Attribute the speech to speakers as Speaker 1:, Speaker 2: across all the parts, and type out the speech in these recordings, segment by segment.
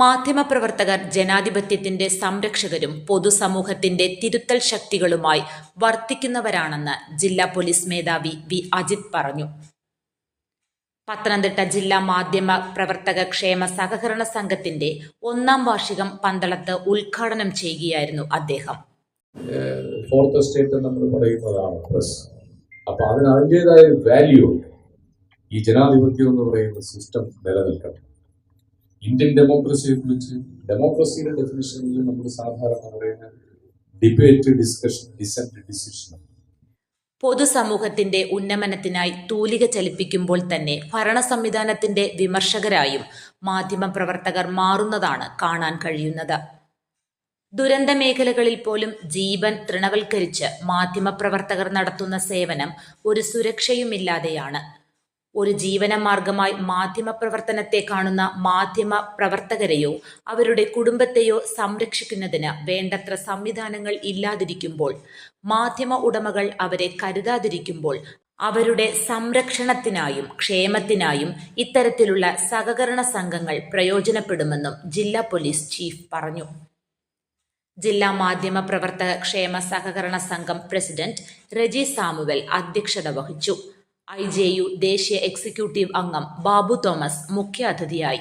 Speaker 1: മാധ്യമപ്രവർത്തകർ ജനാധിപത്യത്തിന്റെ സംരക്ഷകരും പൊതുസമൂഹത്തിന്റെ തിരുത്തൽ ശക്തികളുമായി വർത്തിക്കുന്നവരാണെന്ന് ജില്ലാ പോലീസ് മേധാവി വി. അജിത് പറഞ്ഞു. പത്തനംതിട്ട ജില്ലാ മാധ്യമ പ്രവർത്തക ക്ഷേമ സഹകരണ സംഘത്തിന്റെ ഒന്നാം വാർഷികം പന്തളത്ത് ഉദ്ഘാടനം ചെയ്യുകയായിരുന്നു അദ്ദേഹം.
Speaker 2: ഫോർത്ത് സ്റ്റേറ്റ് നമ്മൾ പറയുന്നതാണ് പ്രസ്. അപ്പൊ അതിന് അതിന്റെതായ വാല്യൂ ഈ ജനാധിപത്യം എന്ന് പറയുന്ന സിസ്റ്റം നിലനിൽക്കണം ഇന്ത്യൻ ഡെമോക്രസിയെ കുറിച്ച് ഡെമോക്രസിയുടെ ഡെഫിനേഷനിൽ നമ്മൾ സാധാരണ പറയുന്ന ഡിബേറ്റ് ഡിസ്കഷൻ ഡിസെന്റ് ഡിസിഷൻ
Speaker 1: പൊതുസമൂഹത്തിന്റെ ഉന്നമനത്തിനായി തൂലിക ചലിപ്പിക്കുമ്പോൾ തന്നെ ഭരണ സംവിധാനത്തിന്റെ വിമർശകരായും മാധ്യമപ്രവർത്തകർ മാറുന്നതാണ് കാണാൻ കഴിയുന്നത്. ദുരന്ത മേഖലകളിൽ പോലും ജീവൻ തൃണവൽക്കരിച്ച് മാധ്യമപ്രവർത്തകർ നടത്തുന്ന സേവനം ഒരു സുരക്ഷയുമില്ലാതെയാണ്. ഒരു ജീവനമാർഗമായി മാധ്യമപ്രവർത്തനത്തെ കാണുന്ന മാധ്യമ പ്രവർത്തകരെയോ അവരുടെ കുടുംബത്തെയോ സംരക്ഷിക്കുന്നതിന് വേണ്ടത്ര സംവിധാനങ്ങൾ ഇല്ലാതിരിക്കുമ്പോൾ മാധ്യമ ഉടമകൾ അവരെ കരുതാതിരിക്കുമ്പോൾ അവരുടെ സംരക്ഷണത്തിനായും ക്ഷേമത്തിനായും ഇത്തരത്തിലുള്ള സഹകരണ സംഘങ്ങൾ പ്രയോജനപ്പെടുമെന്നും ജില്ലാ പോലീസ് ചീഫ് പറഞ്ഞു. ജില്ലാ മാധ്യമ പ്രവർത്തക ക്ഷേമ സഹകരണ സംഘം പ്രസിഡന്റ് റെജി സാമുവൽ അധ്യക്ഷത വഹിച്ചു. ഐ ജെ യു ദേശീയ എക്സിക്യൂട്ടീവ് അംഗം ബാബു തോമസ് മുഖ്യാതിഥിയായി.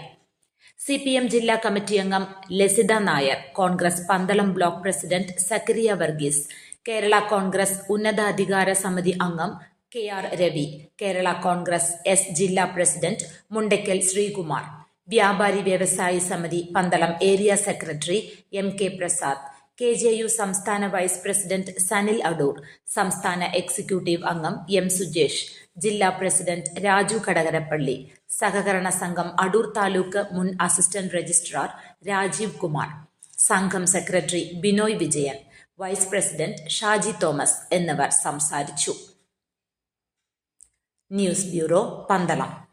Speaker 1: സി പി എം ജില്ലാ കമ്മിറ്റി അംഗം Lasitha Nair Congress Pandalam block president Zacharia Varghese Kerala Congress ഉന്നതാധികാര സമിതി അംഗം K R Ravi Kerala Congress S ജില്ലാ പ്രസിഡന്റ് മുണ്ടയ്ക്കൽ ശ്രീകുമാർ വ്യാപാരി വ്യവസായി സമിതി Pandalam area secretary M K Prasad K J U സംസ്ഥാന വൈസ് പ്രസിഡന്റ് സനിൽ അടൂർ സംസ്ഥാന എക്സിക്യൂട്ടീവ് അംഗം എം സുജേഷ് ജില്ലാ പ്രസിഡന്റ് രാജു കടകരപ്പള്ളി സഹകരണ സംഘം അടൂർ താലൂക്ക് മുൻ അസിസ്റ്റന്റ് രജിസ്ട്രാർ രാജീവ് കുമാർ സംഘം secretary Binoy Vijayan vice president Shaji Thomas എന്നിവർ സംസാരിച്ചു. News bureau Pandalam.